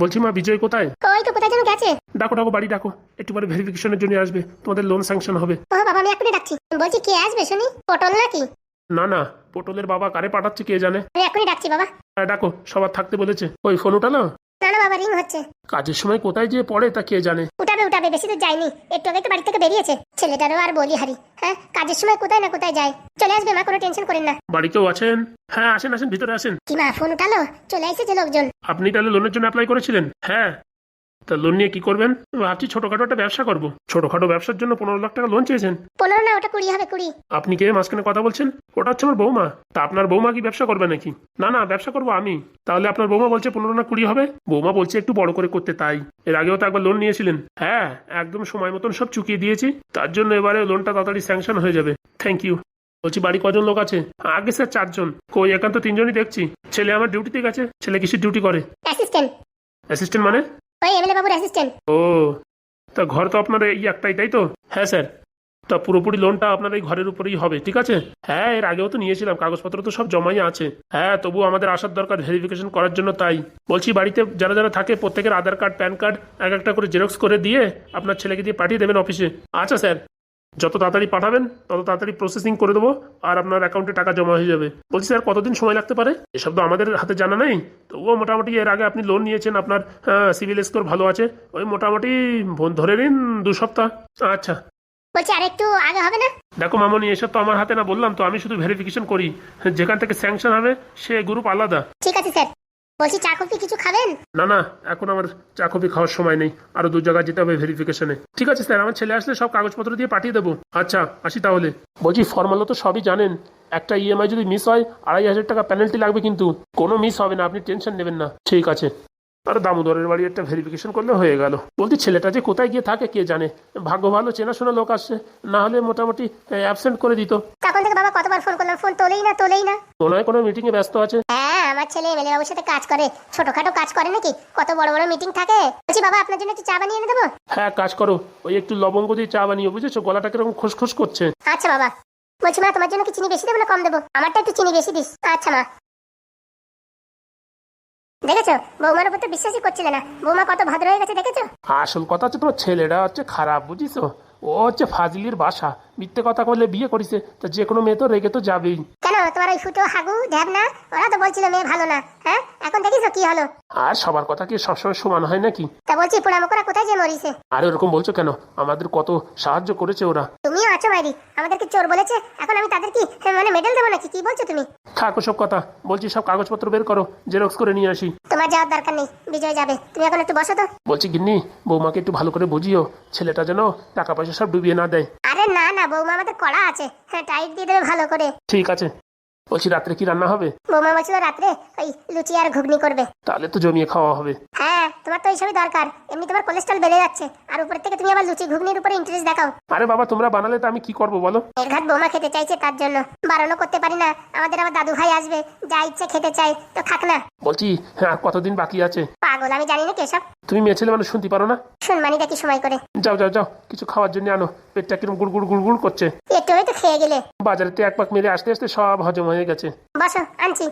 বলছি মা বিজয় কোথায়? ওই তো কোথায় যেন গেছে। ডাকো ডাকো বাড়ি ডাকো। একটু পরে ভেরিফিকেশনের জন্য আসবে। তোমাদের লোন স্যাংশন হবে। ও বাবা আমি এখনই ডাকছি। বলছি কে আসবে শুনি? পটল নাকি? না না পটলের বাবা কারে পাঠাচ্ছে কে জানে? আমি এখনই ডাকছি বাবা। হ্যাঁ, ডাকো সবার থাকতে বলেছে। ওই ফোন উঠালো না না বাবা রিং হচ্ছে। কাজের সময় কোথায় যে পড়ে তা কে জানে? উঠাবে উঠাবে বেশি দূর যায়নি। একটু আগে তো বাড়ি থেকে বেরিয়েছে। ছেলেটারও আর বলি হারি। হ্যাঁ কাজের সময় কোথায় না কোথায় যায়? চলে আসবে মা কোনো টেনশন করেন না। বাড়িতেও আছেন? হ্যাঁ আসেন আসেন ভিতরে আসেন। কি মা ফোন উঠালো? চলে এসেছে লোকজন। আপনি তাহলে লোনের জন্য অ্যাপ্লাই করেছিলেন? হ্যাঁ। তা লোন নিয়ে কি করবেন? ভাবছি ছোটখাটো একটা ব্যবসা করব। ছোটখাটো ব্যবসার জন্য পনেরো লাখ টাকা লোন চেয়েছেন। পনেরো না ওটা কুড়ি হবে কুড়ি। আপনি কে? মাঝখানে কথা বলছেন? ওটা হচ্ছে আমার বৌমা। তা আপনার বৌমা কি ব্যবসা করবে নাকি? না না ব্যবসা করব আমি। তাহলে আপনার বৌমা বলছে পনেরো না কুড়ি হবে? বৌমা বলছে একটু বড় করে করতে তাই। এর আগেও তো একবার লোন নিয়েছিলেন। হ্যাঁ একদম সময় মতন সব চুকিয়ে দিয়েছি। তার জন্য এবারে লোনটা তাড়াতাড়ি স্যাংশন হয়ে যাবে। থ্যাংক ইউ বলছি বাড়ি কজন লোক আছে? আগে স্যার চারজন। কই একান্ত তিনজনই দেখছি। ছেলে আমার ডিউটিতে গেছে। ছেলে কিসের ডিউটি করে? অ্যাসিস্ট্যান্ট অ্যাসিস্ট্যান্ট মানে? ওই এমএলএ বাবুর অ্যাসিস্ট্যান্ট ও, তা ঘর তো আপনার এই একটাই, তাই তো? হ্যাঁ স্যার। তা পুরোপুরি লোনটা আপনার এই ঘরের উপরেই হবে, ঠিক আছে? হ্যাঁ এর আগেও তো নিয়েছিলাম, কাগজপত্র তো সব জমাই আছে। হ্যাঁ তবু আমাদের আসার দরকার ভেরিফিকেশন করার জন্য তাই। বলছি বাড়িতে যারা যারা থাকে, প্রত্যেকের আধার কার্ড প্যান কার্ড এক একটা করে জেরক্স করে দিয়ে আপনার ছেলেকে দিয়ে পাঠিয়ে দেবেন অফিসে আচ্ছা স্যার। যত তাড়াতাড়ি পাঠাবেন তত তাড়াতাড়ি প্রসেসিং করে দেবো আর আপনার অ্যাকাউন্টে টাকা জমা হয়ে যাবে। বলছি স্যার কতদিন সময় লাগতে পারে? এসব তো আমাদের হাতে জানা নেই। তবুও মোটামুটি এর আগে আপনি লোন নিয়েছেন আপনার সিভিল স্কোর ভালো আছে। ওই মোটামুটি ধরে নিন দু সপ্তাহ। আচ্ছা। বলছি আর একটু আগে হবে না? দেখো মামনি এসব তো আমার হাতে না বললাম তো আমি শুধু ভেরিফিকেশন করি। যেখান থেকে স্যাংশন হবে সে গ্রুপ আলাদা। ঠিক বলছি, চা কফি কিছু খাবেন? না না, এখন আমার চা কফি খাওয়ার সময় নেই। আরও দু জায়গায় যেতে হবে ভেরিফিকেশনে ঠিক আছে, স্যার, আমার ছেলে আসলে সব কাগজপত্র দিয়ে পাঠিয়ে দেবো। আচ্ছা আসি তাহলে। বলছি ফর্মালো তো সবই জানেন। একটা ইএমআই যদি মিস হয়, আড়াই হাজার টাকা পেনাল্টি লাগবে কিন্তু। কোনো মিস হবে না, আপনি টেনশন নেবেন না। ঠিক আছে। আর দামোদরের বাড়ি একটা ভেরিফিকেশন করলে হয়ে গেল। বলছি ছেলেটা যে কোথায় গিয়ে থাকে কে জানে? ভাগ্য ভালো চেনাশোনা লোক আসছে। না হলে মোটামুটি অ্যাবসেন্ট করে দিত। তখন থেকে বাবা কতবার ফোন করলাম ফোন তোলেই না তোলেই না। মনে হয় কোনো মিটিংয়ে ব্যস্ত আছে? হ্যাঁ আমার ছেলে এমএলএ বাবুর সাথে কাজ করে ছোটখাটো কাজ করে নাকি? কত বড় বড় মিটিং থাকে। বলছি বাবা আপনার জন্য একটু চা বানিয়ে এনে দেবো? হ্যাঁ কাজ করো। ওই একটু লবঙ্গ দিয়ে চা বানিয়ে বুঝেছ? গলাটা কীরকম খসখস করছে। আচ্ছা বাবা। বলছি মা তোমার জন্য কি চিনি বেশি দেবো না কম দেবো? আমারটা একটু চিনি বেশি দিস। আচ্ছা মা। দেখেছ? বৌমার উপর তো বিশ্বাসই করছিলে না। বৌমা কত ভদ্র হয়ে গেছে দেখেছ? আসল কথা হচ্ছে তোমার ছেলেটা হচ্ছে খারাপ বুঝিস? ও হচ্ছে ফাজলির বাসা। মিথ্যে কথা বললে বিয়ে করিছে তা যে কোনো মেয়ে তো রেগে তো যাবেই। তোমার ওই ফুটো হাগু ওরা তো বলছিল মেয়ে ভালো না হ্যাঁ? এখন দেখিছো কি হলো। আর সবার কথা কি সবসময় সমান হয় নাকি? তা বলছি কোথায় যে মরিছে? আর এরকম বলছো কেন? আমাদের কত সাহায্য করেছে ওরা। তুমিও আছো মাইরি আমাদেরকে চোর বলেছে এখন আমি তাদের কি হ্যাঁ, মানে মেডেল দেবো নাকি? কি বলছো তুমি? থাকো সব কথা বলছি সব কাগজপত্র বের করো জেরক্স করে নিয়ে আসি। তোমার যাওয়ার দরকার নেই বিজয় যাবে তুমি এখন একটু বসো তো। বলছি গিন্নি বৌমাকে একটু ভালো করে বুঝিও ছেলেটা যেন টাকা পয়সা সব ডুবিয়ে না দেয়। আরে না না বৌমা আমাদের কড়া আছে হ্যাঁ টাইট দিয়ে দেবে ভালো করে। ঠিক আছে। বলছি রাত্রে কি রান্না হবে? বৌমা বলছিল রাত্রে ওই লুচি আর ঘুগনি করবে। তাহলে তো জমিয়ে খাওয়া হবে। হ্যাঁ তোমার তো এইসবই দরকার। এমনি তোমার কোলেস্ট্রল বেড়ে যাচ্ছে। আর উপর থেকে তুমি আবার লুচি ঘুগনির উপরে ইন্টারেস্ট দেখাও। আরে বাবা তোমরা বানালে তো আমি কি করব বলো? নির্ঘাত বৌমা খেতে চাইছে তার জন্য। বারণও করতে পারি না। আমাদের আবার দাদু ভাই আসবে। যা ইচ্ছে খেতে চাই তো খাক না। বলছি হ্যাঁ কতদিন বাকি আছে? পাগল আমি জানি না কেসব তুমি মেয়ে ছেলে মানুষ শুনতে পারো না? শুনমানিটা কি সময় করে। যাও যাও যাও কিছু খাওয়ার জন্য আনো। পেটটা কিরম গুড় গুড় গুড় গুড় করছে। একটু হয়তো খেয়ে গেলে। বাজারেতে এক পাক মেরে আসতে আসতে সব হজম হয়ে গেছে। বসো আনছি।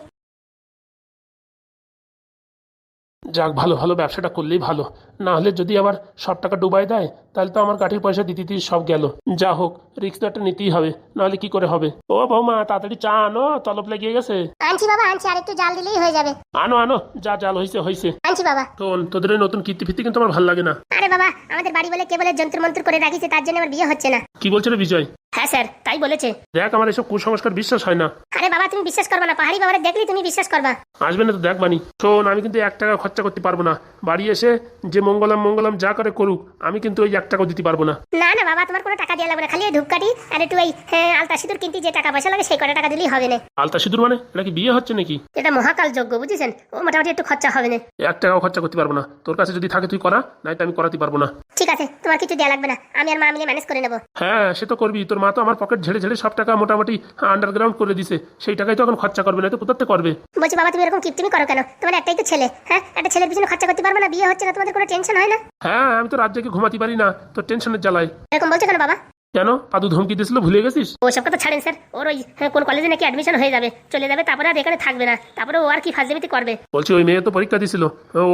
যাক ভালো ভালো ব্যবসাটা করলেই ভালো। না হলে যদি আবার সব টাকা ডুবাই দেয় তাহলে তো আমার কাঠির পয়সা দিতে দিতে সব গেল। যা হোক রিক্স তো একটা নিতেই হবে নাহলে কি করে হবে? ও বৌমা তাড়াতাড়ি চা আনো তলব লেগে গেছে। আনছি বাবা আনছি আর একটু জাল দিলেই হয়ে যাবে। আনো আনো যা জাল হয়েছে হয়েছে আনছি বাবা। শোন তোদের নতুন কীর্তি ফিরতি কিন্তু আমার ভালো লাগে না। আরে বাবা আমাদের বাড়ি বলে কেবলের যন্ত্র মন্ত্র করে রাখিছে তার জন্য আমার বিয়ে হচ্ছে না। কি বলছে রে বিজয়? হ্যাঁ স্যার তাই বলেছে। দেখ আমার এসব কুসংস্কার বিশ্বাস হয় না। আরে বাবা তুমি বিশ্বাস করবা না পাহাড়ি বাবারে দেখলি তুমি বিশ্বাস করবা। আসবে না তো দেখ বানি শোন আমি কিন্তু এক টাকা খরচা করতে পারব না। বাড়ি এসে যে মঙ্গলাম মঙ্গলাম যা করে করুক আমি কিন্তু ওই এক টাকাও দিতে পারব না। না না বাবা তোমার কোনো টাকা দেওয়া লাগবে না খালি ধূপকাঠি আর একটু ওই হ্যাঁ, আলতা সিঁদুর কিনতে যে টাকা পয়সা লাগে সেই কটা টাকা দিলেই হবে না। আলতা সিঁদুর মানে? এটা কি বিয়ে হচ্ছে নাকি? এটা মহাকাল যোগ্য বুঝেছেন? ও মোটামুটি একটু খরচা হবে না। এক টাকাও খরচা করতে পারব না। তোর কাছে যদি থাকে তুই করা নাই তো আমি করাতে পারব না। ঠিক আছে তোমার কিছু দেওয়া লাগবে না আমি আর মা মিলে ম্যানেজ করে নেব। হ্যাঁ সে তো করবি তোর মা তো আমার পকেট ঝেড়ে ঝেড়ে সব টাকা মোটামুটি আন্ডারগ্রাউন্ড করে দিছে। সেই টাকাই তো এখন খরচা করবে না তো কোথাতে করবে? বলছি বাবা তুমি এরকম কিপটিমি করো কেন? তোমার একটাই তো ছেলে হ্যাঁ? একটা ছেলের পিছনে খরচা করতে পারবে না বিয়ে হচ্ছে না তোমাদের কোনো টেনশন হয় না? হ্যাঁ আমি তো রাত জেগে ঘুমাতে পারি না তো টেনশনের জ্বালায়। এরকম বলছো কেন বাবা? কেন? পাদু ধমকি দিয়েছিল ভুলে গেছিস? ওসব কথা ছাড়েন স্যার। ওর ওই হ্যাঁ, কোন কলেজে নাকি অ্যাডমিশন হয়ে যাবে। চলে যাবে তারপরে আর এখানে থাকবে না। তারপরে ও আর কি ফাজলিমিতি করবে। বলছি ওই মেয়ে তো পরীক্ষা দিছিল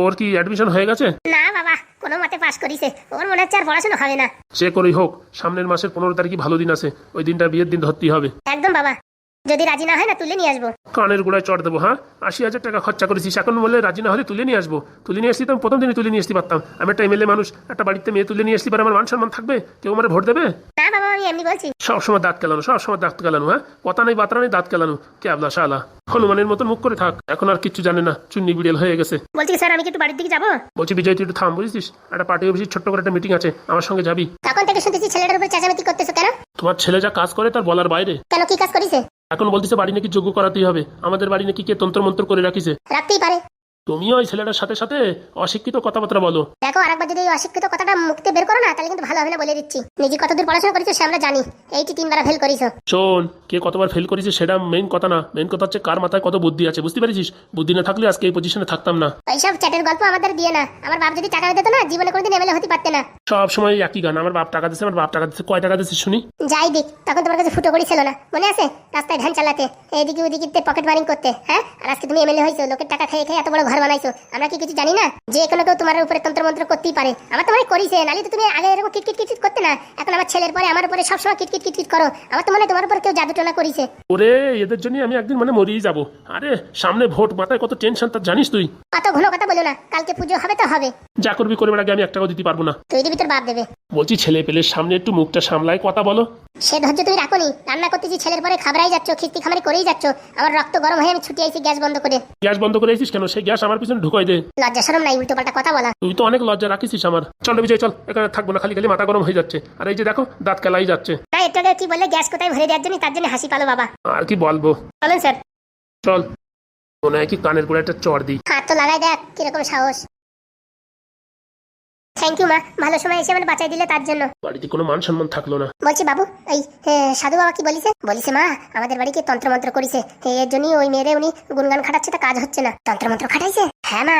ওর কি অ্যাডমিশন হয়ে গেছে? না বাবা কোনো মতে পাস করিছে। ওর মনে হচ্ছে আর পড়াশোনা হবে না। সে করেই হোক সামনের মাসের পনেরো তারিখই ভালো দিন আছে। ওই দিনটা বিয়ের দিন ধরতেই হবে। একদম বাবা। যদি রাজি না হয় না তুলে নিয়ে আসব। কানের গোড়ায় চড় দেবো হ্যাঁ? আশি হাজার টাকা খরচা করেছিস এখন বলে রাজি না হলে তুলে নিয়ে আসব। তুলে নিয়ে আসতে প্রথম দিনই তুলে নিয়ে আসতে পারতাম। আমি একটা এমএলএ মানুষ একটা বাড়িতে মেয়ে তুলে নিয়ে আসতে পারে আমার মান সম্মান থাকবে? কেউ আমার ভোট দেবে? না বাবা আমি এমনি বলছি। সবসময় দাঁত কেলানো সবসময় দাঁত কেলানো হ্যাঁ? কথা নেই বাতরা নেই দাঁত কেলানো। কে আবলা শালা? হনুমানের মতো মুখ করে থাক। এখন আর কিচ্ছু জানে না চুন্নি বিড়েল হয়ে গেছে। বলছি স্যার আমি কি একটু বাড়ির দিকে যাব? বলছি বিজয় তুই একটু থাম বুঝছিস? একটা পার্টি অফিসের ছোট্ট করে একটা মিটিং আছে আমার সঙ্গে যাবি। তখন থেকে শুনতেছি ছেলেটার উপর চেঁচামেচি করতেছো কেন? তোমার ছেলে যা কাজ করে তার বলার বাইরে। কেন কি কাজ করিছে? এখন বলতেছে বাড়ি নাকি যোগ্য করাতেই হবে। আমাদের বাড়ি নাকি কে তন্ত্র মন্ত্র করে রাখিছে। রাখতেই পারে। তুমিও ওই ছেলেটার সাথে সাথে অশিক্ষিত কথাবার্তা বলো। দেখো আরেকবার যদি এই অশিক্ষিত কথাটা মুখতে বের করো না তাহলে কিন্তু ভালো হবে না বলে দিচ্ছি। নিজে কতদূর পড়াশোনা করেছ সে আমরা জানি। এইটি তিনবার ফেল করিছো। শোন কে কতবার ফেল করেছে সেটা মেইন কথা না। মেইন কথা হচ্ছে কার মাথায় কত বুদ্ধি আছে বুঝতে পেরেছিস? বুদ্ধি না থাকলে আজকে এই পজিশনে থাকতাম না। এইসব চ্যাটের গল্প আমাদের দিয়ে না। আমার বাপ যদি টাকা দিত না জীবনে কোনোদিন এমএলএ হতে পারতে না। সব সময় একই গান আমার বাপ টাকা দিচ্ছে আমার বাপ টাকা দিচ্ছে কয় টাকা দিচ্ছে শুনি? যাই দিক তখন তোমার কাছে ফুটো করি ছিল না। মনে আছে? রাস্তায় ধ্যান চালাতে এদিকে ওদিকে পকেট মারিং করতে হ্যাঁ? আর আজকে তুমি এমএলএ হয়েছো লোকের টাকা খেয়ে খেয়ে এত বড় ঘর বানাইছো? আমরা কি কিছু জানি না? যে এখানে কেউ তোমার উপরে তন্ত্র মন্ত্র করতেই পারে। আমার তো মনে করিছে নালি তো তুমি আগে এরকম কিট কিট কিট করতে না। আমার ছেলের পরে আমার উপরে সবসময় কিটকিট কিটকিট করো। আমার তো মনে হয় তোমার উপর কেউ জাদু টোনা করিছে। ওরে এদের জন্য আমি একদিন মানে মরিয়ে যাব। আরে সামনে ভোট মাথায় কত টেনশন তা জানিস তুই? অত ঘন কথা বলো না কালকে পুজো হবে তো হবে। যা করবি করে আগে আমি এক টাকাও দিতে পারব না। তুই দিবি তোর বাপ দেবে। বলছি ছেলে পেলের সামনে একটু মুখটা সামলায় কথা বলো। সে ধৈর্য তুমি রাখোনি রান্না করতেছি ছেলের পরে খাবারাই যাচ্ছ খিস্তি খামারি করেই যাচ্ছ। আমার রক্ত গরম হয়ে আমি ছুটি আইছি গ্যাস বন্ধ করে। গ্যাস বন্ধ করে এসিস কেন? সেই গ্যাস আমার পিছনে ঢুকাই দে। লজ্জা সরম নাই উল্টো পাল্টা কথা বলা। তুই তো অনেক লজ্জা রাখিস আমার। চল বিজয় চল। এখানে থাকব না খালি খালি মাথা গরম হয়ে যাচ্ছে। আর এই যে দেখো দাঁত কেলাই যাচ্ছে। একটু আগে কি বললে গ্যাস কোথায় ভরে দেওয়ার জন্য? তার জন্য হাসি পালো বাবা। আর কি বলব? চলেন স্যার। চল। মনে হয় কি কানের গোড়া একটা চড় দিই। হাত তো লাগাই দেখ কীরকম সাহস। থ্যাংক ইউ মা। ভালো সময় এসে আমার বাঁচাই দিলে তার জন্য। বাড়িতে কোনো মান সম্মান থাকল না। বলছি বাবু এই এ, সাধু বাবা কি বলিছে? বলিছে মা আমাদের বাড়িকে তন্ত্রমন্ত্র করিছে? এর জন্যই ওই মেয়েরে উনি গুনগান খাটাচ্ছে তা কাজ হচ্ছে না। তন্ত্রমন্ত্র খাটাইছে? হ্যাঁ মা।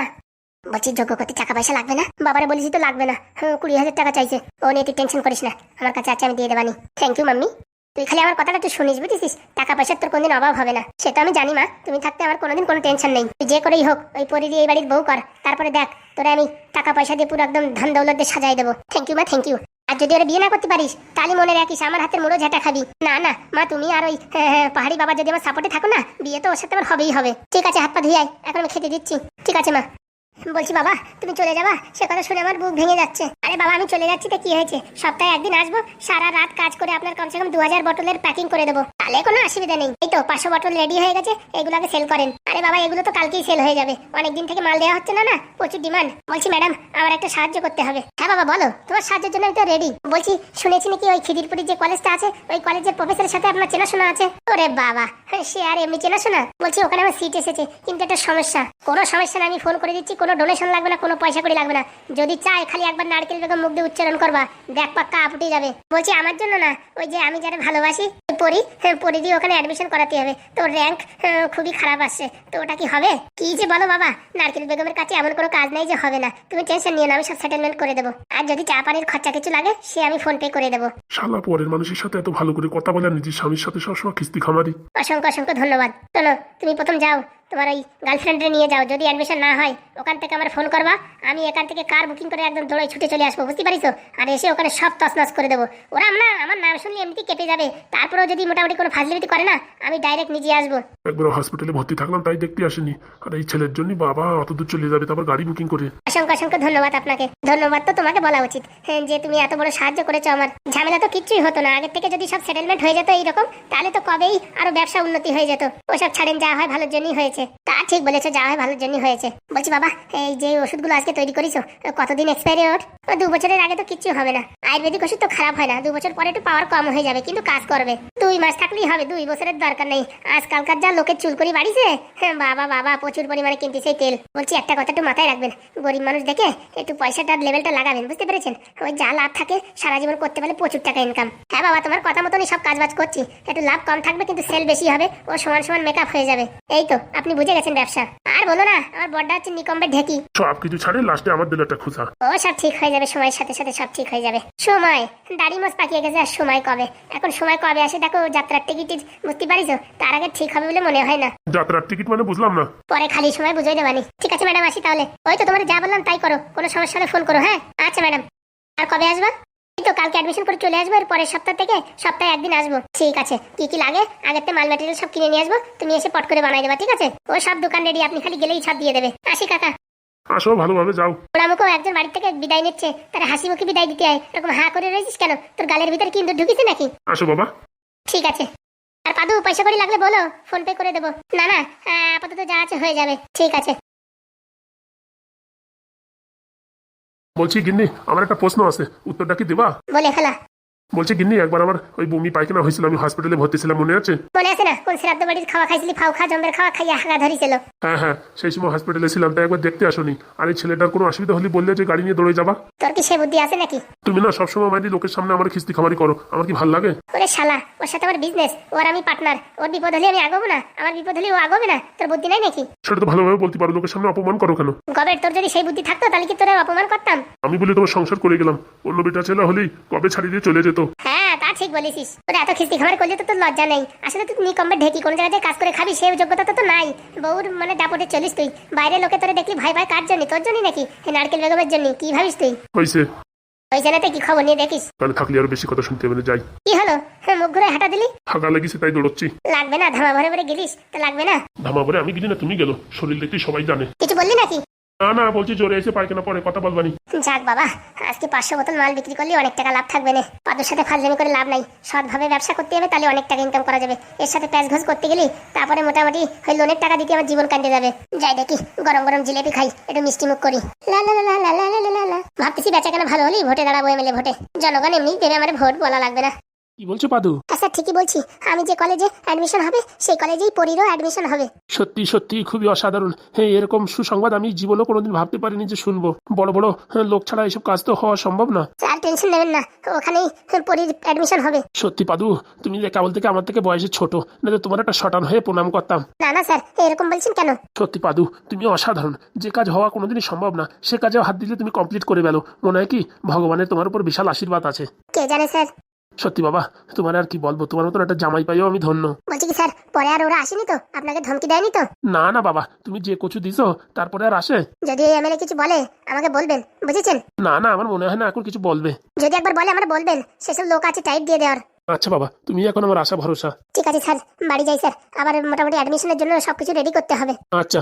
বলছি যোগ্য করতে টাকা পয়সা লাগবে না? বাবারে বলেছি তো লাগবে না। হুম, কুড়ি হাজার টাকা চাইছে। ও নিয়ে তুই টেনশন করিস না। আমার কাছে আছে আমি দিয়ে দেবানি থ্যাংক ইউ মাম্মি। তুই খালি আমার কথাটা একটু শুনিস বুঝেছিস? টাকা পয়সার তোর কোনদিন অভাব হবে না। সেটা আমি জানি মা। তুমি থাকতে আমার কোনোদিন কোনো টেনশন নেই। তুই যে করেই হোক ওই পরি দিয়ে এই বাড়ির বউ কর। তারপরে দেখ তোরা আমি টাকা পয়সা দিয়ে পুরো একদম ধন দৌলত দিয়ে সাজাই দেবো। থ্যাংক ইউ মা থ্যাংক ইউ আর যদি ওরা বিয়ে না করতে পারিস তাহলে মনে রাখিস আমার হাতের মুড়ো ঝাঁটা খাবি। না না মা তুমি আর ওই হ্যাঁ, হ্যাঁ, পাহাড়ি বাবা যদি আমার সাপোর্টে থাকো না বিয়ে তো ওর সাথে আমার হবেই হবে। ঠিক আছে হাত পা ধুয়ে আয় এখন আমি খেতে দিচ্ছি। ঠিক আছে মা। বলছি, বাবা, তুমি চলে যাবা? সে কথা শুনে আমার বুক ভেঙে যাচ্ছে। আরে বাবা, আমি চলে যাচ্ছি তো কি হয়েছে? সপ্তাহে একদিন আসব, সারা রাত কাজ করে আপনার কমসে কম দু হাজার বটলের প্যাকিং করে দেবো। তাহলে কোনো অসুবিধা নেই। এই তো, পাঁচশো বটল রেডি হয়ে গেছে, এগুলোকে সেল করেন। আরে বাবা, এগুলো তো কালকেই সেল হয়ে যাবে। অনেকদিন থেকে মাল দেওয়া হচ্ছে না না? প্রচুর ডিমান্ড বলছি ম্যাডাম আমার একটা সাহায্য করতে হবে। হ্যাঁ বাবা, বলো। তোমার সাহায্যের জন্য আমি তো রেডি বলছি, শুনেছি নাকি ওই খিদিরপুরের যে কলেজটা আছে, ওই কলেজের প্রফেসরের সাথে আপনার চেনাশোনা আছে? ওরে বাবা, সে আর এমনি চেনাশোনা? বলছি, ওখানে আমার সিট এসেছে, কিন্তু একটা সমস্যা। কোনো সমস্যা না, আমি ফোন করে দিচ্ছি কোনো ডোনেশন লাগবে না কোনো পয়সা করে লাগবে না। যদি চাই খালি একবার নারকেল বেগম মুখ দিয়ে উচ্চারণ করবা দেখ পাক্কা আপুটি যাবে। বলছি আমার জন্য না ওই যে আমি যারা ভালোবাসি ওই পরি হ্যাঁ, দিয়ে ওখানে অ্যাডমিশন করাতে হবে। তো র্যাঙ্ক খুবই খারাপ আসছে। তো ওটা কি হবে? কি যে বলো বাবা নারকেল বেগমের কাছে এমন কোনো কাজ নেই যে হবে না। তুমি টেনশন নিও না আমি সব সেটেলমেন্ট করে দেবো। আর যদি চা পানির খরচা কিছু লাগে সে আমি ফোন পে করে দেবো। শালা পরের মানুষের সাথে এত ভালো করে কথা বলে নিজের স্বামীর সাথে সবসময় কিস্তি খামারি। অসংখ্য অসংখ্য ধন্যবাদ। চলো তুমি প্রথম যাও তোমার ওই গার্লফ্রেন্ডে নিয়ে যাও যদি অ্যাডমিশন না হয় ওখান থেকে আমার ফোন করবা আমি এখান থেকে কার বুকিং করে একদম দৌড়ে ছুটে চলে আসব বুঝতে পারিস আর এসে ওখানে সব তছনছ করে দেবো। ওরা আমরা আমার নাম শুনলে এমনিতে কেঁপে যাবে। তারপরেও যদি মোটামুটি কোনো ফাজলিটি করে না আমি ডাইরেক্ট নিজে আসব। একবার হসপিটালে ভর্তি থাকলাম তাই দেখতে আসেনি। আর এই ছেলের জন্য বাবা অত দূর চলে যাবে তারপর গাড়ি বুকিং করে। অসংখ্য অসংখ্য ধন্যবাদ আপনাকে। ধন্যবাদ তো তোমাকে বলা উচিত। হ্যাঁ, যে তুমি এত বড় সাহায্য করেছ আমার। ঝামেলা তো কিচ্ছুই হতো না। আগের থেকে যদি সব সেটেলমেন্ট হয়ে যেত এইরকম তাহলে তো কবেই আরও ব্যবসা উন্নতি হয়ে যেত। ওসব ছাড়েন যা হয় ভালোর জন্যই হয়েছে। তা ঠিক বলেছ যা হয় ভালোর জন্যই হয়েছে। বলছি বাবা এই যে ওষুধগুলো আজকে তৈরি করেছ কতদিন এক্সপায়ারি ওর দু বছরের আগে তো কিচ্ছু হবে না। আয়ুর্বেদিক ওষুধ তো খারাপ হয় না দু বছর পরে একটু পাওয়ার কম হয়ে যাবে কিন্তু কাজ করবে। দুই মাস থাকলেই হবে দুই বছরের দরকার নেই। আজকালকার যা লোকের চুল করি বাড়িছে হ্যাঁ, বাবা বাবা প্রচুর পরিমাণে কিনতেছে এই তেল। বলছি একটা কথা একটু মাথায় রাখবেন। গরিব মানুষ দেখে একটু পয়সাটার লেভেলটা লাগাবেন বুঝতে পেরেছেন? ওই যা লাভ থাকে সারা জীবন করতে পারলে প্রচুর টাকা ইনকাম হ্যাঁ বাবা তোমার কথা মতনই সব কাজ বাজ করছি। একটু লাভ কম থাকবে কিন্তু সেল বেশি হবে ও সমান সমান মেকআপ হয়ে যাবে। এই তো আপনি বুঝে গেছেন ব্যবসা। আর বলো না আমার বড়টা হচ্ছে নিকম্বের ঢেকি। সব কিছু ছাড়ে লাস্টে আমার দিল একটা খুশা ও সব ঠিক হয়ে যাবে সময়ের সাথে সাথে সব ঠিক হয়ে যাবে। সময় দাড়ি মাছ পাকিয়ে গেছে আর সময় কবে? এখন সময় কবে আসে দেখো যাত্রার টিকিট বুঝতে পারিস তার আগে ঠিক হবে বলে মনে হয় না। যাত্রার টিকিট মানে বুঝলাম না। পরে খালি সময় বুঝাই দেবানি ঠিক আছে ম্যাডাম আসি তাহলে। ওই তো তোমার যা বললাম তাই করো। কোনো সমস্যা হলে ফোন করো হ্যাঁ? আচ্ছা ম্যাডাম। আর কবে আসবা? তো কালকে অ্যাডমিশন করে চলে আসব এর পরের সপ্তাহ থেকে সপ্তাহে একদিন আসব। ঠিক আছে কি কি লাগে? থেকে মাল ম্যাটেরিয়াল সব কিনে নিয়ে আসব তুমি এসে পট করে বানাই দেবা ঠিক আছে? ও সব দোকান রেডি আপনি খালি গেলেই ছাদ দিয়ে দেবে। আসি কাকা। আসো ভালোভাবে যাও। ওরামুখও একজন বাড়ি থেকে বিদায় নিচ্ছে তার হাসি মুখে বিদায় দিতে হয় এরকম হা করে রয়েছিস কেন? তোর গালের ভিতরে কিন্তু ঢুকিছে নাকি? আসো বাবা। ঠিক আছে। আর পাদু পয়সা করে লাগলে বলো ফোন পে করে দেবো। না না আপাতত যা আছে হয়ে যাবে। ঠিক আছে। বলছি গিন্নি আমার একটা প্রশ্ন আছে। উত্তরটা কি দিবা? বলে ফেলা। বলছি গিন্নি একবার আমার ওই বমি পায়খানা হয়েছিল আমি হসপিটালে ভর্তি ছিলাম মনে আছে? মনে আছে না? কোন শ্রাদ্ধ বাড়ির খাওয়া খাইছিলি? ফাউ খা জমের খাওয়া খাইয়া হাগা ধরিছিল। হ্যাঁ হ্যাঁ সেই সময় হসপিটালে ছিলাম তাই একবার দেখতে আসনি। আর এই ছেলেটার কোনো অসুবিধা হলে বললে যে গাড়ি নিয়ে দৌড়ে যাবা। তোর কি সে বুদ্ধি আছে নাকি? তুমি না সবসময় মাইরি লোকের সামনে আমার খিস্তি খামারি করো। আমার কি ভালো লাগে? ওরে শালা ওর সাথে আমার বিজনেস ওর আমি পার্টনার ওর বিপদ হলে আমি আগবো না? আমার বিপদ হলে ও আগবে না? তোর বুদ্ধি নাই নাকি? সেটা তো ভালোভাবে বলতে পারো লোকের সামনে অপমান করো কেন? গবের তোর যদি সেই বুদ্ধি থাকতো তাহলে কি তোর অপমান করতাম? আমি বলি তোমার সংসার করে গেলাম। অন্য বেটা ছেলে হলেই কবে ছাড়িয়ে দিয়ে চলে যেত? হ্যাঁ তা ঠিক বলেছিস। তোর এত খিস্তি খাবার করলে তো তোর লজ্জা নেই। আসলে তুই নিকম্বে ঢেকি কোন জায়গায় কাজ করে খাবি সেই যোগ্যতা তো তো নাই। বউর মানে দাপটে চলিস তুই। বাইরে লোকে তোরে দেখলি ভাই ভাই কার জন্য? তোর জন্য নাকি? নারকেল বেগমের জন্য কি ভাবিস তুই? হয়েছে ওই জেলাতে কি খবর নিয়ে দেখিস? তাহলে থাকলে আরও বেশি কথা শুনতে হবে যাই। কি হলো? হ্যাঁ মুখ ঘুরে হাঁটা দিলি? হাগা লেগেছে তাই দৌড়চ্ছি। লাগবে না ধামা ভরে ভরে গেলিস তো লাগবে না। ধামা পরে আমি গেলি না তুমি গেলো। শরীর দেখতে সবাই জানে। কিছু বললি নাকি? না না, বলছি জোরে এসে পায়খানা পরে, কথা বলবানি যাক বাবা, আজকে পাঁচশো বোতল মাল বিক্রি করলে অনেক টাকা লাভ থাকবে না। সাথে করে লাভ নাই। সৎভাবে ব্যবসা করতে হবে, তাহলে অনেক টাকা ইনকাম করা যাবে। এর সাথে প্যাঁচ ঘোষ করতে গেলে তারপরে মোটামুটি ওই লোনের টাকা দিতে আমার জীবন কাটে যাবে। যাই দেখি, গরম গরম জিলেপি খাই, একটু মিষ্টি মুখ করি। ভাবতেছি বেচা কেন ভালো হলি ভোটে দাঁড়াবো এমএলএ ভোটে। জনগণ এমনি দেবে আমার ভোট বলা লাগবে না। কি বলছো পাদু? আচ্ছা ঠিকই বলছি। আমি যে কলেজে অ্যাডমিশন হবে সেই কলেজেই পরিরও অ্যাডমিশন হবে। সত্যি সত্যি খুবই অসাধারণ। হ্যাঁ এরকম সুসংবাদ আমি জীবনেও কোনোদিন ভাবতে পারিনি যে শুনব। বড় বড় হ্যাঁ, লোক ছাড়া এসব কাজ তো হওয়া সম্ভব না। আর টেনশন নেবেন না ওখানেই পরির অ্যাডমিশন হবে। সত্যি পাদু তুমি যে কেবল থেকে আমার থেকে বয়সে ছোট না তো তোমার একটা শটান হয়ে প্রণাম করতাম। না না স্যার এরকম বলছেন কেন? সত্যি পাদু তুমি অসাধারণ। যে কাজ হওয়া কোনোদিনই সম্ভব না সে কাজেও হাত দিলে তুমি কমপ্লিট করে গেলো মনে হয় কি ভগবানের তোমার উপর বিশাল আশীর্বাদ আছে। কে জানে স্যার? সত্যি বাবা তোমার আর কি বলব? তোমার মতন একটা জামাই পাইও আমি ধন্য। বলছি কি স্যার পরে আর ওরা আসেনি তো? আপনাকে ধমকি দেয়নি তো? না না বাবা তুমি যে কচু দিছো তারপরে আর আসে। যদি এই এমএলএ কিছু বলে আমাকে বলবেন বুঝেছেন? না না আমার মনে হয় না এখন কিছু বলবে। যদি একবার বলে আমরা বলবেন সেসব লোক আছে টাইপ দিয়ে দেওয়ার। আচ্ছা বাবা তুমি এখন আমার আশা ভরসা। ঠিক আছে স্যার বাড়ি যাই স্যার আবার মোটামুটি অ্যাডমিশনের জন্য সবকিছু রেডি করতে হবে। আচ্ছা।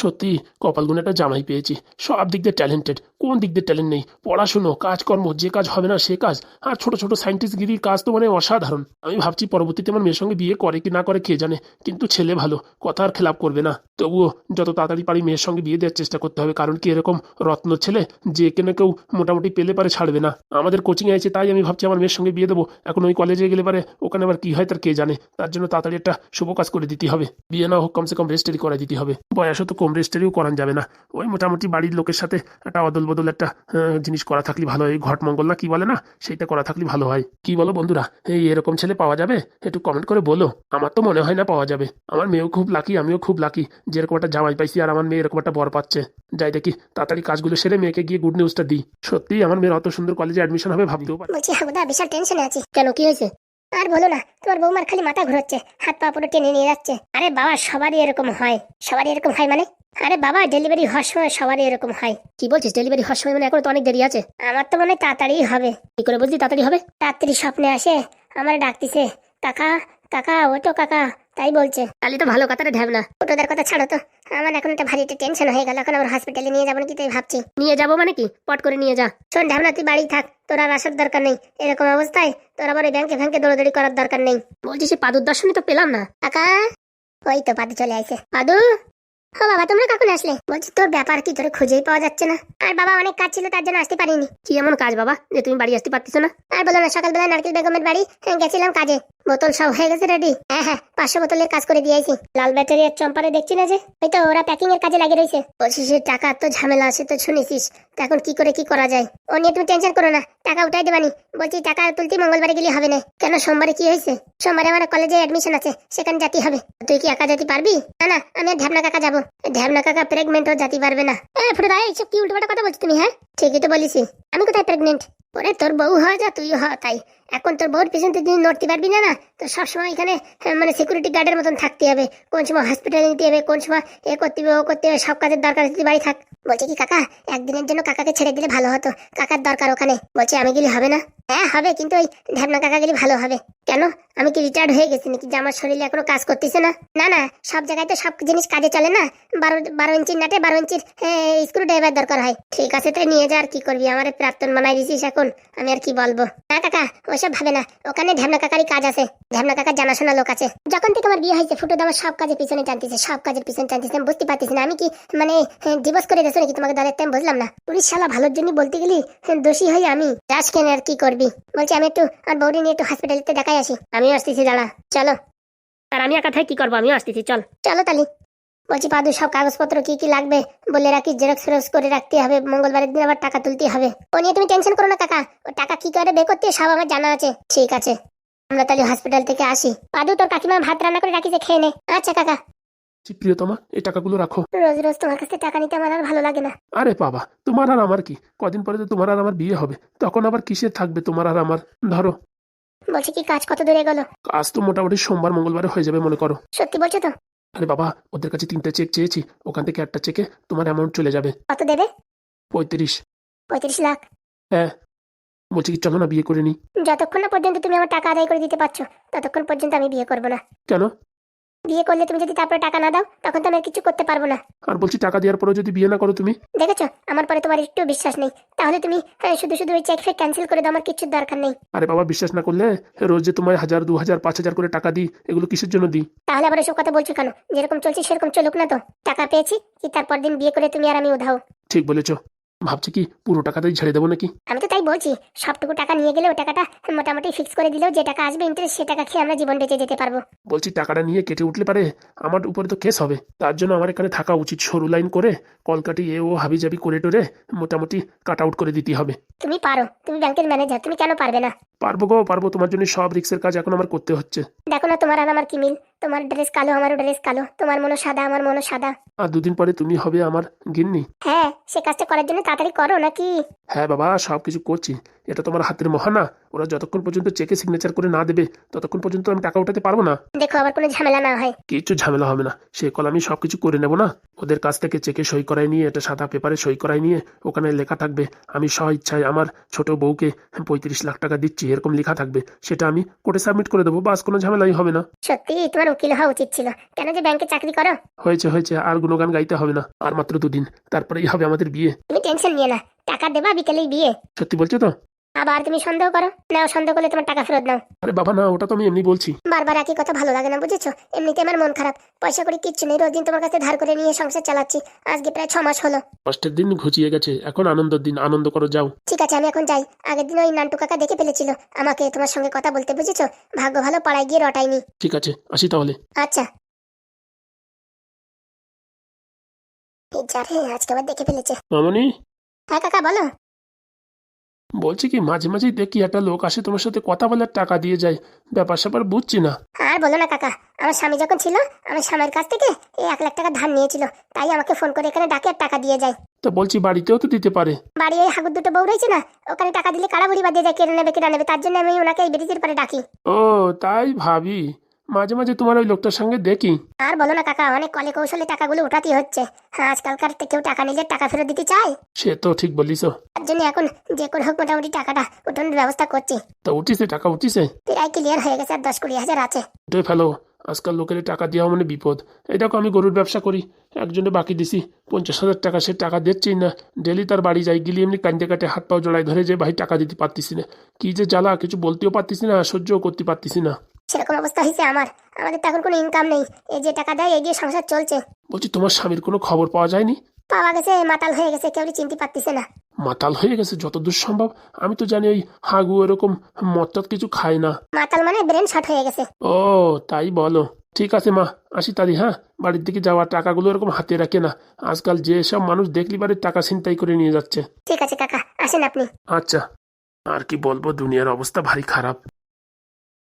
সত্যি কপালগুলো একটা জামাই পেয়েছি। সব দিক দিয়ে ট্যালেন্টেড কোন দিক দিয়ে ট্যালেন্ট নেই। পড়াশুনো, কাজকর্ম, যে কাজ হবে না সে কাজ। আর ছোট ছোট সাইন্টিস্টগিরির কাজ তো মানে অসাধারণ। আমি ভাবছি পরবর্তীতে আমার মেয়ের সঙ্গে বিয়ে করে কি না করে কে জানে। কিন্তু ছেলে ভালো, কথা আর খেলাপ করবে না। তবুও যত তাড়াতাড়ি পারি মেয়ের সঙ্গে বিয়ে দেওয়ার চেষ্টা করতে হবে। কারণ কি এরকম রত্ন ছেলে, যে কেন কেউ মোটামুটি পেলে পারে ছাড়বে না। আমাদের কোচিং আছে, তাই আমি ভাবছি আমার মেয়ের সঙ্গে বিয়ে দেবো। এখন ওই কলেজে গেলে পারে, ওখানে আবার কি হয় তার কে জানে। তার জন্য তাড়াতাড়ি একটা শুভ কাজ করে দিতে হবে। বিয়ে না হোক, কমসে কম রেজিস্টারি করে দিতে হবে। বয়সও তো কম রেজিস্টারিও করান যাবে না। ওই মোটামুটি বাড়ির লোকের সাথে একটা অদল বদল একটা জিনিস করা থাকলে ভালো হয়। ঘট মঙ্গল না কি বলে না, সেইটা করা থাকলে ভালো হয়। কি বলো বন্ধুরা, এই এরকম ছেলে পাওয়া যাবে? একটু কমেন্ট করে বলো। আমার তো মনে হয় না পাওয়া যাবে। আমার মেয়েও খুব লাকি আমিও খুব লাকি যেরকম একটা জামাই পাইছি আর আমার মেয়ে এরকম একটা বর পাচ্ছে। যাই দেখি, তাড়াতাড়ি কাজগুলো সেরে মেয়েকে গিয়ে গুড নিউজটা দিই। সত্যি আমার মেয়ের অত সুন্দর কলেজে অ্যাডমিশন হবে ভাবতেও পারি বলছি হাগুদা বিশাল টেনশনে আছি। কেন, কি হয়েছে? আর বলো না, তোমার বৌমার খালি মাথা ঘুরোচ্ছে, হাত পা পুরো টেনে নিয়ে যাচ্ছে। আরে বাবা, সবারই এরকম হয়। সবারই এরকম হয় মানে? আরে বাবা ডেলিভারি হওয়ার সময় সবারই এরকম হয়। কি বলছিস ডেলিভারি হওয়ার সময় মানে এখন তো অনেক দেরি আছে? আমার তো মনে হয় তাড়াতাড়ি হবে। কি করে বুঝলি, তাড়াতাড়ি হবে? রাত্রি স্বপ্নে আসে, আমার ডাকতিছে, কাকা কাকা ওটো কাকা। তাই বলছে। তাহলে তো ভালো কথাটা ঢ্যাব না। ওটোদের কথা ছাড়ো তো। আমার এখন একটা ভারী একটা টেনশন হয়ে গেল এখন আমার হসপিটালে নিয়ে যাব নাকি তাই ভাবছি। নিয়ে যাব মানে কি? পট করে নিয়ে যা। শোন ঢ্যাবনা তুই বাড়ি থাক তোর আর আসার দরকার নেই। এরকম অবস্থায় তোর আবার ওই ব্যাংকে ফ্যাংকে দৌড়াদৌড়ি করার দরকার নেই। বলছি সে পাদুর দর্শনই তো পেলাম না। কাকা? ওই তো পাদু চলে আসে পাদু? ও বাবা তোমরা কখন আসলে? বলছি তোর ব্যাপার কি তোর খুঁজেই পাওয়া যাচ্ছে না। আর বাবা অনেক কাজ ছিল তার জন্য আসতে পারিনি। কি এমন কাজ বাবা যে তুমি বাড়ি আসতে পারতেছো না? আর বলো না সকালবেলা নারকেল বেগমের বাড়ি গেছিলাম কাজে। বোতল সব হয়ে গেছে, রেডি। হ্যাঁ হ্যাঁ পাঁচশো বোতলের কাজ করে দিয়েছি। লাল ব্যাটারি আর চম্পারে দেখছি না যে? ওই তো, ওরা প্যাকিং এর কাজে লাগিয়ে রয়েছে সে টাকা তো ঝামেলা আছে তো শুনেছিস? এখন কি করে কি করা যায়? ও নিয়ে তুমি টেনশন করো না, টাকা উঠাই দেবানি। বলছি, টাকা তুলতে মঙ্গলবারে গেলে হবে না। কেন সোমবারে কি হয়েছে? সোমবারে আমার কলেজে অ্যাডমিশন আছে, সেখানে যেতে হবে। তুই কি একা যেতে পারবি? না না, আমি ঢ্যাবনা কাকা যাব। ঢ্যাবনা কাকা প্রেগনেন্ট যেতে পারবে না। হ্যাঁ ফুটে এইসব কি উল্টোপাল্টা কথা বলছো তুমি হ্যাঁ? ঠিকই তো বলিস আমি কোথায় প্রেগনেন্ট ওরে তোর বউ হয় যা তুই হ তাই। এখন তোর বউর পিছন তুই নড়তে পারবি না না তো সবসময় এখানে হ্যাঁ, মানে সিকিউরিটি গার্ডের মতন থাকতে হবে। কোন সময় হসপিটালে নিতে হবে কোন সময় এ করতে হবে ও করতে হবে সব কাজের দরকার তুই বাড়ি থাক। বলছে কি কাকা একদিনের জন্য কাকাকে ছেড়ে দিলে ভালো হতো। কাকার দরকার ওখানে। বলছে আমি গেলে হবে না? হ্যাঁ হবে কিন্তু ওই ঢ্যাবনা কাকা গেলে ভালো হবে। কেন? আমি কি রিটায়ার্ড হয়ে গেছি নাকি? যে আমার শরীরে এখনও কাজ করতেছে না? না না, সব জায়গায় তো সব জিনিস কাজে চলে না? বারো বারো ইঞ্চির নাটে বারো ইঞ্চির স্ক্রু ড্রাইভার দরকার হয়। ঠিক আছে তাই নিয়ে যা, আর কি করবি? আমার প্রাক্তন বানাই দিছিস এখন। আমি আর কি বলব? না, কাকা ওইসব ভাবে না। ওখানে ঢ্যাবনা কাকারই কাজ আছে। ঢ্যাবনা কাকার জানাশোনা লোক আছে। যখন থেকে আমার বিয়ে হয়েছে, ফুটো আমার সব কাজের পিছনে জানতেছে সব কাজের পিছনে জানতেছে বুঝতে পারতেছি না। আমি কি মানে ডিভোর্স করে দিয়েছ নাকি? তোমাকে দাদার টাইম বুঝলাম না। পুলিশ শালা ভালোর জন্য বলতে গেলি দোষী হই আমি। যাস কেন, আর কি করবি? বলছি আমি একটু আর বৌদি নিয়ে একটু হসপিটালিতে দেখাই আসি আমিও আসতেছি দাঁড়া। চলো। আর আমি একা থাকি কি করব? আমিও আসতেছি চল। চলো তালি বলছি পাদু সব কাগজপত্র কি কি লাগবে? বলে রাখি জেরক্স ফেরক্স করে রাখতে হবে। মঙ্গলবারের দিন আবার টাকা তুলতে হবে। ও নিয়ে তুমি টেনশন করো না কাকা। ও টাকা কি করে বের করতে সব আমার জানা আছে। ঠিক আছে। আমরা তাহলে হসপিটাল থেকে আসি। পাদু তোর কাকিমা ভাত রান্না করে রাখিছে খেয়ে নে। আচ্ছা কাকা। প্রিয়তমা এই টাকাগুলো রাখো। রোজ রোজ তোমার কাছে টাকা নিতে আমার আর ভালো লাগে না। আরে বাবা তোমার আর আমার কি? কদিন পরে তো তোমার আর আমার বিয়ে হবে। তখন আবার কিসের থাকবে তোমার আর আমার? ধরো বলছি কি কাজ কত দূরে গেল? কাজ তো মোটামুটি সোমবার মঙ্গলবারে হয়ে যাবে মনে করো। সত্যি বলছো তো? আরে বাবা ওদের কাছে তিনটা চেক চেয়েছি। ওখান থেকে একটা চেকে তোমার অ্যামাউন্ট চলে যাবে। কত দেবে? পঁয়ত্রিশ। পঁয়ত্রিশ লাখ। হ্যাঁ। বলছি কি চলো না বিয়ে করে নি। যতক্ষণ না পর্যন্ত তুমি আমার টাকা আদায় করে দিতে পারছ ততক্ষণ পর্যন্ত আমি বিয়ে করব না। কেন? বিয়ে করলে তুমি যদি তারপরে টাকা না দাও তখন তো আমি আর কিছু করতে পারব না। আর বলছি টাকা দেওয়ার পরেও যদি বিয়ে না করো তুমি? দেখেছ? আমার পরে তোমার একটু বিশ্বাস নেই। তাহলে তুমি হ্যাঁ, শুধু শুধু ওই চেক ফেক ক্যান্সেল করে দাও আমার কিচ্ছু দরকার নেই। আরে বাবা বিশ্বাস না করলে রোজ যে তোমায় হাজার দু হাজার পাঁচ হাজার করে টাকা দিই এগুলো কিসের জন্য দিই? তাহলে আবার এসব কথা বলছো কেন? যেরকম চলছে সেরকম চলুক না তো। টাকা পেয়েছি কি তারপর দিন বিয়ে করে তুমি আর আমি উধাও। ঠিক বলেছ। ভাবছি কি পুরো টাকাটাই ছেড়ে দেবো নাকি? আমি তো তাই বলছি সবটুকু টাকা নিয়ে গেলে ওই টাকাটা মোটামুটি ফিক্স করে দিলেও যে টাকা আসবে ইন্টারেস্ট সে টাকা খেয়ে আমরা জীবন বেঁচে যেতে পারব। বলছি টাকাটা নিয়ে কেটে উঠলে পারে আমার উপরে তো কেস হবে। তার জন্য আমার এখানে থাকা উচিত সরু লাইন করে কলকাটি এ ও হাবি জাবি করে টোরে মোটামুটি কাট আউট করে দিতে হবে। তুমি পারো তুমি ব্যাংকের ম্যানেজার তুমি কেন পারবে না? পারব গো পারব তোমার জন্য সব রিক্সের কাজ এখন আমার করতে হচ্ছে। দেখো না তোমার আর আমার কি মিল। তোমার ড্রেস কালো আমারও ড্রেস কালো। তোমার মনো সাদা আমার মনো সাদা। আর দুদিন পরে তুমি হবে আমার গিন্নি? হ্যাঁ সে কাজটা করার জন্য তাড়াতাড়ি করো নাকি? হ্যাঁ বাবা সব কিছু করছি। এটা তোমার হাতের মহানা। ওরা যতক্ষণ পর্যন্ত চেকে সিগনেচার করে না দেবে ততক্ষণ পর্যন্ত আমি টাকা উঠাতে পারব না। দেখো আবার কোনো ঝামেলা না হয়। কিছু ঝামেলা হবে না। সে কল আমি সব কিছু করে নেব না। ওদের কাছ থেকে চেকে সই করাই নিয়ে এটা সাদা পেপারে সই করাই নিয়ে ওখানে লেখা থাকবে আমি স্ব ইচ্ছায় আমার ছোট বউকে পঁয়ত্রিশ লাখ টাকা দিচ্ছি। এরকম লেখা থাকবে। সেটা আমি কোর্টে সাবমিট করে দেবো বাস কোনো ঝামেলাই হবে না। সত্যি তোমার উকিল হওয়া উচিত ছিল। কেন যে ব্যাংকে চাকরি করো? হয়েছে হয়েছে আর গুণগান গাইতে হবে না। আর মাত্র দুদিন তারপরেই হবে আমাদের বিয়ে। তুমি টেনশন নিয়ে না। টাকা দেবা বিকেলেই বিয়ে। সত্যি বলছো তো? আবার তুমি সন্দেহ করো? নাও সন্দেহ করলে তোমার টাকা ফেরত নাও। আরে বাবা না ওটা তো আমি এমনি বলছি। বারবার একই কথা ভালো লাগে না বুঝেছ? এমনিতে আমার মন খারাপ। পয়সা করে কিচ্ছু নেই রোজ দিন তোমার কাছে ধার করে নিয়ে সংসার চালাচ্ছি। আজকে প্রায় ছ মাস হলো। কষ্টের দিন ঘুচিয়ে গেছে এখন আনন্দের দিন আনন্দ করো যাও। ঠিক আছে আমি এখন যাই। আগের দিন ওই নান্টু কাকা দেখে ফেলেছিল। আমাকে তোমার সঙ্গে কথা বলতে বুঝেছ? ভাগ্য ভালো পাড়ায় গিয়ে রটাইনি ঠিক আছে আসি তাহলে। আচ্ছা। এই যা রে, আজকে আবার দেখে ফেলেছে। মামনি? হ্যাঁ কাকা বলো। বলছি কি মাঝে মাঝেই দেখি একটা লোক আসে তোমার সাথে কথা বলার টাকা দিয়ে যায়। ব্যাপার স্যাপার বুঝছি না। আর বলো না কাকা আমার স্বামী যখন ছিল আমার স্বামীর কাছ থেকে এই এক লাখ টাকা ধার নিয়েছিল। তাই আমাকে ফোন করে এখানে ডাকে আর টাকা দিয়ে যায়। তো বলছি বাড়িতেও তো দিতে পারে। বাড়ি ওই হাগুর দুটো বউ রয়েছে না ওখানে টাকা দিলে কাড়াবুড়ি বাদ দিয়ে যায় কেড়ে নেবে কেড়ে নেবে তার জন্য আমি ওনাকে এই ব্রিজের পারে ডাকি। ও তাই ভাবি। মাঝে মাঝে তোমার ওই লোকটার সঙ্গে দেখি। আর বলো না কাকা অনেক কলে কৌশলে টাকাগুলো উঠাতে হচ্ছে। হ্যাঁ আজকালকার কেউ টাকা নিলে টাকা ফেরত দিতে চায়? সে তো ঠিক বলিস তার জন্য এখন যে করে হোক মোটামুটি টাকাটা উঠানোর ব্যবস্থা করছি। তা উঠিছে টাকা উঠিছে? প্রায় ক্লিয়ার হয়ে গেছে আর দশ কুড়ি হাজার আছে। উঠে ফেলো আজকাল লোকের টাকা দেওয়া মানে বিপদ। এই দেখো আমি গরুর ব্যবসা করি। একজনে বাকি দিছি পঞ্চাশ হাজার টাকা সে টাকা দিচ্ছেই না। ডেলি তার বাড়ি যাই গেলি এমনি কান্দে কাটে হাত পাও জড়াই ধরে যে ভাই টাকা দিতে পারতিস না। কি যে জ্বালা কিছু বলতেও পারতিস না সহ্যও করতে পারতিস না। সেরকম অবস্থা হয়েছে আমার। আমাদের তো এখন কোনো ইনকাম নেই। এই যে টাকা দেয় এই দিয়ে সংসার চলছে। বলছি তোমার স্বামীর কোনো খবর পাওয়া যায়নি? পাওয়া গেছে মাতাল হয়ে গেছে কেউ চিনতে পারতেছে না। মাতাল হয়ে গেছে যতদূর সম্ভব? আমি তো জানি ওই হাগু এরকম মদ কিছু খায় না। মাতাল মানে ব্রেন শর্ট হয়ে গেছে। ও তাই বলো। ঠিক আছে মা আসি তারি হ্যাঁ? বাড়ির দিকে যাওয়া টাকাগুলো এরকম হাতে রাখে না। আজকাল যে সব মানুষ দেখলি বাড়ির টাকা ছিনতাই করে নিয়ে যাচ্ছে। ঠিক আছে কাকা আসেন আপনি। আচ্ছা। আর কি বলব দুনিয়ার অবস্থা ভারী খারাপ।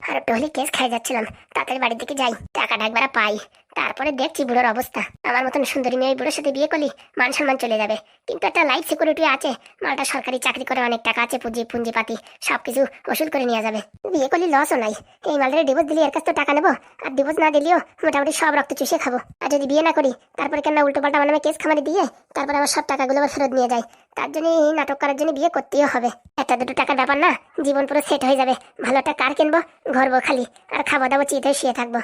আর একটু কেস খাই যাচ্ছিলাম। তাড়াতাড়ি বাড়ির দিকে যাই। টাকাটা একবার পাই। তারপরে দেখছি বুড়োর অবস্থা। আমার মতন সুন্দরী মেয়ে বুড়োর সাথে বিয়ে করলি, মান সম্মান চলে যাবে। কিন্তু একটা লাইফ সিকিউরিটি আছে। মালটা সরকারি চাকরি করে অনেক টাকা আছে, পুঁজি, পুঁজিপাতি, সবকিছু ওষুধ করে নিয়ে যাবে। বিয়ে করলে লসও নাই। এই মালটারে ডিভোর্স দিলে, এর কাছ তো টাকা নেব। আর ডিভোর্স না দিলেও মোটামুটি সব রক্ত চুষে খাব। আর যদি বিয়ে না করি, তারপরে কেন উল্টো পাল্টা মানে কেস খামারি দিয়ে তারপরে আমার সব টাকাগুলো আবার ফেরত নিয়ে যায়। তার জন্য এই নাটক করার জন্য বিয়ে করতেই হবে। একটা দুটো টাকার ব্যাপার না, জীবন পুরো সেট হয়ে যাবে। ভালো একটা কার কিনবো ঘরবো খালি, আর খাওয়া দাওয়া চিতে শুয়ে থাকব।